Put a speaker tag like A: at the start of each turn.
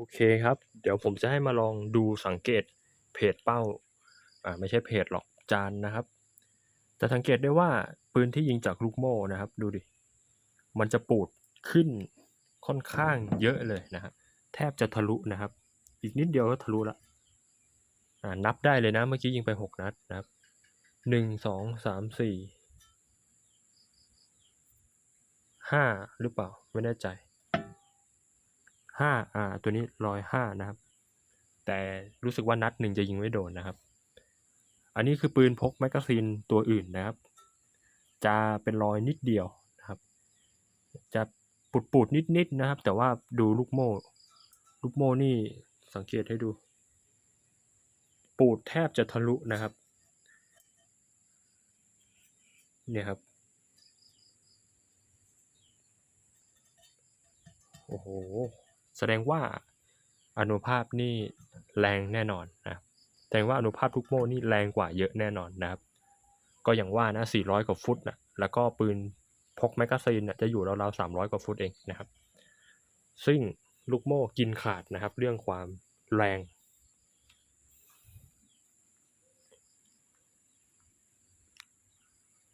A: โอเคครับ เดี๋ยวผมจะให้มาลองดูสังเกตเพจเป้าอ่าไม่ใช่เพจหรอกจานนะครับ จะสังเกตได้ว่าปืนที่ยิงจากลูกโม่นะครับ ดูดิ มันจะปูดขึ้นค่อนข้างเยอะเลยนะฮะแทบจะทะลุนะครับ อีกนิดเดียวก็ทะลุละอ่านับได้เลยนะเมื่อกี้ยิงไปหกนัดนะครับหนึ่งสองสามสี่ห้าหรือเปล่าไม่แน่ใจ ห้าอ่าตัวนี้ร้อยห้านะครับ แต่รู้สึกว่านัดหนึ่งจะยิงไม่โดนนะครับ อันนี้คือปืนพกแมกกาซีนตัวอื่นนะครับ จะเป็นรอยนิดเดียวนะครับ จะปูดปูดนิดนิดๆนะครับ แต่ว่าดูลูกโม่ลูกโม่นี่สังเกตให้ดู ปูดแทบจะทะลุนะครับ เนี่ยครับโอ้โห แสดงว่าอนุภาพนี่แรงแน่นอนนะแสดงว่าอนุภาพทุกโม่นี่แรงกว่าเยอะแน่นอนนะครับ ก็อย่างว่านะ 400 กว่าฟุตนะแล้วก็ปืนพกแมกกาซีนน่ะจะอยู่ราวๆ 300 กว่าฟุตเองนะครับ ซึ่งลูกโม่กินขาดนะครับ เรื่องความแรง